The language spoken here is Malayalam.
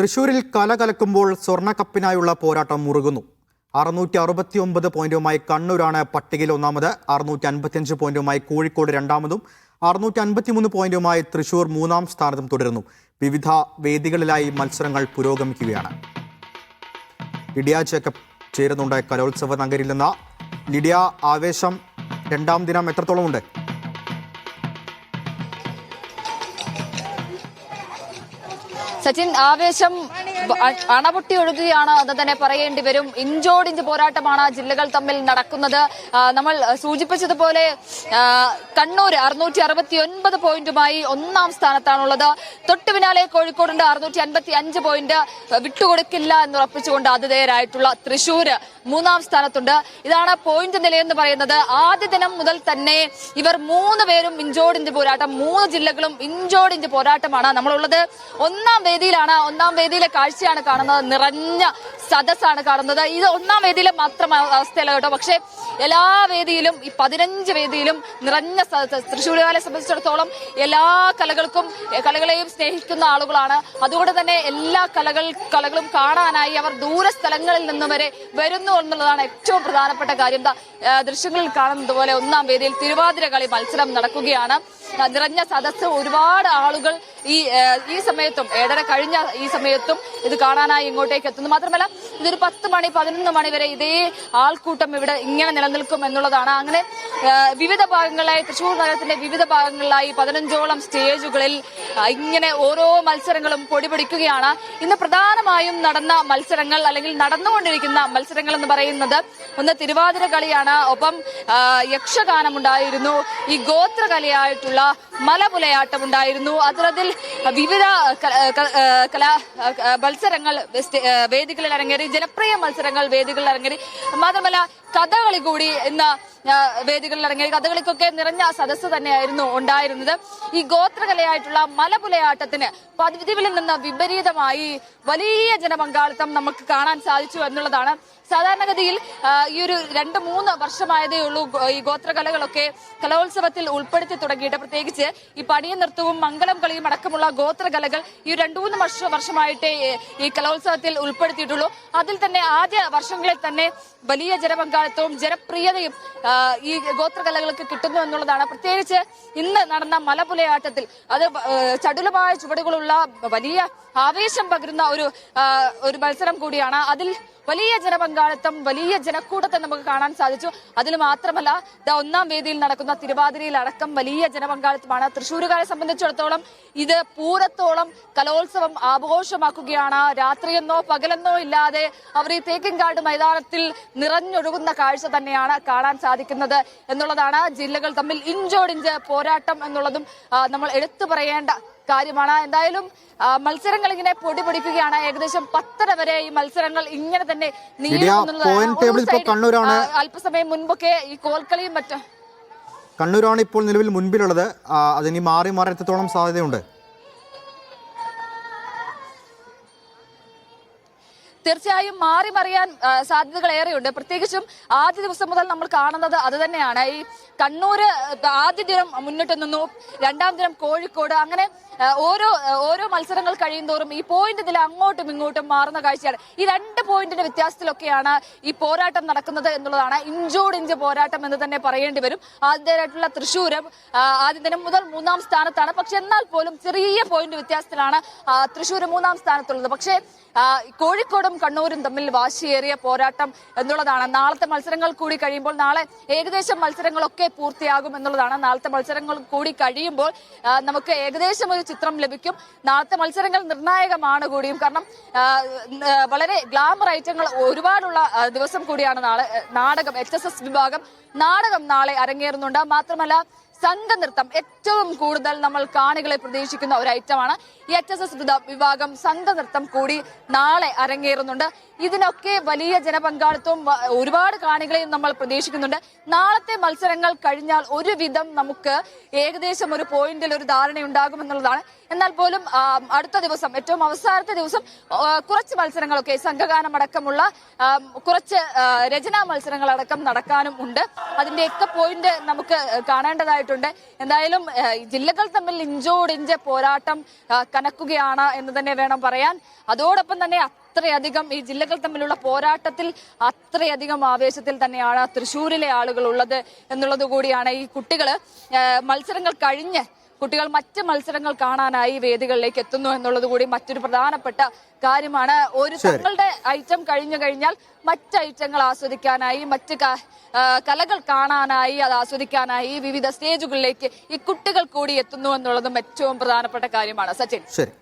തൃശൂരിൽ കല കലക്കുമ്പോൾ സ്വർണക്കപ്പിനായുള്ള പോരാട്ടം മുറുകുന്നു. അറുന്നൂറ്റി അറുപത്തി ഒമ്പത് പോയിന്റുമായി കണ്ണൂരാണ് പട്ടികയിൽ ഒന്നാമത്. അറുന്നൂറ്റി അൻപത്തിയഞ്ച് പോയിന്റുമായി കോഴിക്കോട് രണ്ടാമതും. അറുന്നൂറ്റി അൻപത്തിമൂന്ന് പോയിന്റുമായി തൃശൂർ മൂന്നാം സ്ഥാനത്തും തുടരുന്നു. വിവിധ വേദികളിലായി മത്സരങ്ങൾ പുരോഗമിക്കുകയാണ്. ലിഡിയ ജേക്കബ് ചേരുന്നുണ്ട് കലോത്സവ നഗരിൽ നിന്ന്. ലിഡിയ ആവേശം രണ്ടാം ദിനം എത്രത്തോളം സച്ചിൻ ആവേശം അണപൊട്ടി ഒഴുകുകയാണ് എന്ന് തന്നെ പറയേണ്ടി വരും. ഇഞ്ചോടിഞ്ച് പോരാട്ടമാണ് ജില്ലകൾ തമ്മിൽ നടക്കുന്നത്. നമ്മൾ സൂചിപ്പിച്ചതുപോലെ കണ്ണൂർ അറുന്നൂറ്റി അറുപത്തി ഒൻപത് പോയിന്റുമായി ഒന്നാം സ്ഥാനത്താണുള്ളത്. തൊട്ടു പിന്നാലെ കോഴിക്കോടുണ്ട് അറുന്നൂറ്റി അൻപത്തി അഞ്ച് പോയിന്റ് വിട്ടുകൊടുക്കില്ല എന്ന് ഉറപ്പിച്ചുകൊണ്ട് ആതിഥേയരായിട്ടുള്ള തൃശൂര് മൂന്നാം സ്ഥാനത്തുണ്ട്. ഇതാണ് പോയിന്റ് നിലയെന്ന് പറയുന്നത്. ആദ്യ ദിനം മുതൽ തന്നെ ഇവർ മൂന്ന് പേരും ഇഞ്ചോടിഞ്ച് പോരാട്ടം മൂന്ന് ജില്ലകളും ഇഞ്ചോടിഞ്ച് പോരാട്ടമാണ് നമ്മളുള്ളത്. ഒന്നാം വേദിയിലാണ്. ഒന്നാം വേദിയിലെ കാഴ്ചയാണ് കാണുന്നത്. നിറഞ്ഞ സദസ്സാണ് കാണുന്നത്. ഇത് ഒന്നാം വേദിയിൽ മാത്രം അവ- അവസ്ഥയല്ല കേട്ടോ. പക്ഷേ എല്ലാ വേദിയിലും ഈ പതിനഞ്ച് വേദിയിലും നിറഞ്ഞ തൃശ്ശൂരുകാരെ സംബന്ധിച്ചിടത്തോളം എല്ലാ കലകൾക്കും കലകളെയും സ്നേഹിക്കുന്ന ആളുകളാണ്. അതുകൊണ്ട് തന്നെ എല്ലാ കലകൾ കലകളും കാണാനായി അവർ ദൂര സ്ഥലങ്ങളിൽ നിന്നും വരെ വരുന്നു എന്നുള്ളതാണ് ഏറ്റവും പ്രധാനപ്പെട്ട കാര്യം. ദൃശ്യങ്ങളിൽ കാണുന്നത് പോലെ ഒന്നാം വേദിയിൽ തിരുവാതിര കളി മത്സരം നടക്കുകയാണ്. നിറഞ്ഞ സദസ്സ് ഒരുപാട് ആളുകൾ ഈ ഈ സമയത്തും ഏഴര കഴിഞ്ഞ ഈ സമയത്തും ഇത് കാണാനായി ഇങ്ങോട്ടേക്ക് എത്തുന്നു. മാത്രമല്ല ഇതൊരു പത്ത് മണി പതിനൊന്ന് മണി വരെ ഇതേ ആൾക്കൂട്ടം ഇവിടെ ഇങ്ങനെ നിലനിൽക്കും എന്നുള്ളതാണ്. അങ്ങനെ വിവിധ ഭാഗങ്ങളിലായി തൃശൂർ നഗരത്തിന്റെ വിവിധ ഭാഗങ്ങളിലായി പതിനഞ്ചോളം സ്റ്റേജുകളിൽ ഇങ്ങനെ ഓരോ മത്സരങ്ങളും പൊടിപിടിക്കുകയാണ്. ഇന്ന് പ്രധാനമായും നടന്ന മത്സരങ്ങൾ അല്ലെങ്കിൽ നടന്നുകൊണ്ടിരിക്കുന്ന മത്സരങ്ങൾ എന്ന് പറയുന്നത് ഒന്ന് തിരുവാതിര കളിയാണ്. ഒപ്പം യക്ഷഗാനമുണ്ടായിരുന്നു. ഈ ഗോത്രകലയായിട്ടുള്ള ഉണ്ടായിരുന്നു. അതിൽ വിവിധ കലാ മത്സരങ്ങൾ വേദികളിൽ അരങ്ങേറി ജനപ്രിയ മത്സരങ്ങൾ വേദികളിൽ അരങ്ങേറി. മാത്രമല്ല കഥകളി കൂടി ഇന്ന് വേദികളിൽ ഇറങ്ങിയ കഥകളിക്കൊക്കെ നിറഞ്ഞ സദസ്സ് തന്നെയായിരുന്നു ഉണ്ടായിരുന്നത്. ഈ ഗോത്രകലയായിട്ടുള്ള മലപുലയാട്ടത്തിന് പതിവിൽ നിന്ന് വിപരീതമായി വലിയ ജനപങ്കാളിത്തം നമുക്ക് കാണാൻ സാധിച്ചു എന്നുള്ളതാണ്. സാധാരണഗതിയിൽ ഈ ഒരു രണ്ട് മൂന്ന് വർഷമായതേ ഉള്ളൂ ഈ ഗോത്രകലകളൊക്കെ കലോത്സവത്തിൽ ഉൾപ്പെടുത്തി തുടങ്ങിയിട്ട്. പ്രത്യേകിച്ച് ഈ പണിയ നൃത്തവും മംഗളം കളിയും അടക്കമുള്ള ഗോത്രകലകൾ ഈ രണ്ടു മൂന്ന് വർഷ വർഷമായിട്ടേ ഈ കലോത്സവത്തിൽ ഉൾപ്പെടുത്തിയിട്ടുള്ളൂ. അതിൽ തന്നെ ആദ്യ വർഷങ്ങളിൽ തന്നെ വലിയ ജനപങ്കാളിത്തവും ജനപ്രിയതയും ഈ ഈ ഗോത്രകലകൾക്ക് കിട്ടുന്നു എന്നുള്ളതാണ്. പ്രത്യേകിച്ച് ഇന്ന് നടന്ന മലപുലയാട്ടത്തിൽ അത് ചടുലമായ ചുവടുകളുള്ള വലിയ ആവേശം പകരുന്ന ഒരു ഒരു മത്സരം കൂടിയാണ്. അതിൽ വലിയ ജനപങ്കാളിത്തം വലിയ ജനക്കൂട്ടത്തെ നമുക്ക് കാണാൻ സാധിച്ചു. അതിൽ മാത്രമല്ല ദ ഒന്നാം വേദിയിൽ നടക്കുന്ന തിരുവാതിരയിൽ അടക്കം വലിയ ജനപങ്കാളിത്തമാണ്. തൃശ്ശൂരുകാരെ സംബന്ധിച്ചിടത്തോളം ഇത് പൂരത്തോളം കലോത്സവം ആഘോഷമാക്കുകയാണ്. രാത്രിയെന്നോ പകലെന്നോ ഇല്ലാതെ അവർ ഈ തേക്കിൻകാട് മൈതാനത്തിൽ നിറഞ്ഞൊഴുകുന്ന കാഴ്ച തന്നെയാണ് കാണാൻ സാധിക്കുന്നത് എന്നുള്ളതാണ് ജില്ലകൾ തമ്മിൽ ഇഞ്ചോടിഞ്ച് പോരാട്ടം എന്നുള്ളതും നമ്മൾ എടുത്തു പറയേണ്ട കാര്യമാണ്. എന്തായാലും മത്സരങ്ങൾ ഇങ്ങനെ പൊടി പിടിക്കുകയാണ്. ഏകദേശം പത്തര വരെ ഈ മത്സരങ്ങൾ ഇങ്ങനെ തന്നെ നീളും ലിഡിയ, എന്നുള്ളതാണ്. point ഒരു table ഇപ്പോൾ സൈഡിൽ, കണ്ണൂരാണ്. അല്പസമയം മുൻപൊക്കെ ഈ കോൽക്കളിയും മറ്റും. കണ്ണൂരാണ് ഇപ്പോൾ നിലവിൽ മുൻപിലുള്ളത്. അതിനി മാറി മാറി എത്രത്തോളം സാധ്യതയുണ്ട്? തീർച്ചയായും മാറി മറിയാൻ സാധ്യതകൾ ഏറെയുണ്ട്. പ്രത്യേകിച്ചും ആദ്യ ദിവസം മുതൽ നമ്മൾ കാണുന്നത് അത് തന്നെയാണ്. ഈ കണ്ണൂർ ആദ്യ ദിനം മുന്നിട്ട് നിന്നു രണ്ടാം ദിനം കോഴിക്കോട് അങ്ങനെ ഓരോ ഓരോ മത്സരങ്ങൾ കഴിയുന്തോറും ഈ പോയിന്റ് ഇതിൽ അങ്ങോട്ടും ഇങ്ങോട്ടും മാറുന്ന കാഴ്ചയാണ്. ഈ രണ്ട് പോയിന്റിന്റെ വ്യത്യാസത്തിലൊക്കെയാണ് ഈ പോരാട്ടം നടക്കുന്നത് എന്നുള്ളതാണ്. ഇഞ്ചോട് ഇഞ്ച് പോരാട്ടം എന്ന് തന്നെ പറയേണ്ടി വരും. ആദ്യമായിട്ടുള്ള തൃശ്ശൂരം ആദ്യ ദിനം മുതൽ മൂന്നാം സ്ഥാനത്താണ്. പക്ഷെ എന്നാൽ പോലും ചെറിയ പോയിന്റ് വ്യത്യാസത്തിലാണ് തൃശ്ശൂർ മൂന്നാം സ്ഥാനത്തുള്ളത്. പക്ഷേ കോഴിക്കോടും കണ്ണൂരും തമ്മിൽ വാശിയേറിയ പോരാട്ടം എന്നുള്ളതാണ്. നാളത്തെ മത്സരങ്ങൾ കൂടി കഴിയുമ്പോൾ നാളെ ഏകദേശം മത്സരങ്ങളൊക്കെ പൂർത്തിയാകും എന്നുള്ളതാണ്. നാളത്തെ മത്സരങ്ങൾ കൂടി കഴിയുമ്പോൾ നമുക്ക് ഏകദേശം ഒരു ചിത്രം ലഭിക്കും. നാളത്തെ മത്സരങ്ങൾ നിർണായകമാണ് കൂടിയും. കാരണം വളരെ ഗ്ലാമർ ഐറ്റങ്ങൾ ഒരുപാടുള്ള ദിവസം കൂടിയാണ് നാളെ നാടകം എച്ച് വിഭാഗം നാടകം നാളെ അരങ്ങേറുന്നുണ്ട്. മാത്രമല്ല സംഘനൃത്തം ഏറ്റവും കൂടുതൽ നമ്മൾ കാണികളെ പ്രതീക്ഷിക്കുന്ന ഒരു ഐറ്റമാണ്. എച്ച് എസ് എസ് വിഭാഗം സംഘനൃത്തം കൂടി നാളെ അരങ്ങേറുന്നുണ്ട്. ഇതിനൊക്കെ വലിയ ജനപങ്കാളിത്തവും ഒരുപാട് കാണികളെയും നമ്മൾ പ്രതീക്ഷിക്കുന്നുണ്ട്. നാളത്തെ മത്സരങ്ങൾ കഴിഞ്ഞാൽ ഒരുവിധം നമുക്ക് ഏകദേശം ഒരു പോയിന്റിൽ ഒരു ധാരണയുണ്ടാകും എന്നുള്ളതാണ് എന്നാൽ പോലും അടുത്ത ദിവസം ഏറ്റവും അവസാനത്തെ ദിവസം കുറച്ച് മത്സരങ്ങളൊക്കെ സംഘഗാനം അടക്കമുള്ള കുറച്ച് രചനാ മത്സരങ്ങൾ അടക്കം നടക്കാനും ഉണ്ട്. അതിന്റെയൊക്കെ പോയിന്റ് നമുക്ക് കാണേണ്ടതായിട്ടുണ്ട്. എത്തിയിട്ടുണ്ട് എന്തായാലും ജില്ലകൾ തമ്മിൽ ഇഞ്ചോടിഞ്ച് പോരാട്ടം കനക്കുകയാണ് എന്ന് തന്നെ വേണം പറയാൻ. അതോടൊപ്പം തന്നെ അത്രയധികം ഈ ജില്ലകൾ തമ്മിലുള്ള പോരാട്ടത്തിൽ അത്രയധികം ആവേശത്തിൽ തന്നെയാണ് തൃശ്ശൂരിലെ ആളുകൾ ഉള്ളത് എന്നുള്ളത് കൂടിയാണ് ഈ കുട്ടികൾ മത്സരങ്ങൾ കഴിഞ്ഞ് കുട്ടികൾ മറ്റ് മത്സരങ്ങൾ കാണാനായി വേദികളിലേക്ക് എത്തുന്നു എന്നുള്ളത് കൂടി മറ്റൊരു പ്രധാനപ്പെട്ട കാര്യമാണ്. ഒരു തങ്ങളുടെ ഐറ്റം കഴിഞ്ഞു കഴിഞ്ഞാൽ മറ്റ് ഐറ്റങ്ങൾ ആസ്വദിക്കാനായി മറ്റ് കലകൾ കാണാനായി അത് ആസ്വദിക്കാനായി വിവിധ സ്റ്റേജുകളിലേക്ക് ഈ കുട്ടികൾ കൂടി എത്തുന്നു എന്നുള്ളതും ഏറ്റവും പ്രധാനപ്പെട്ട കാര്യമാണ്. സച്ചിൻ. ശരി.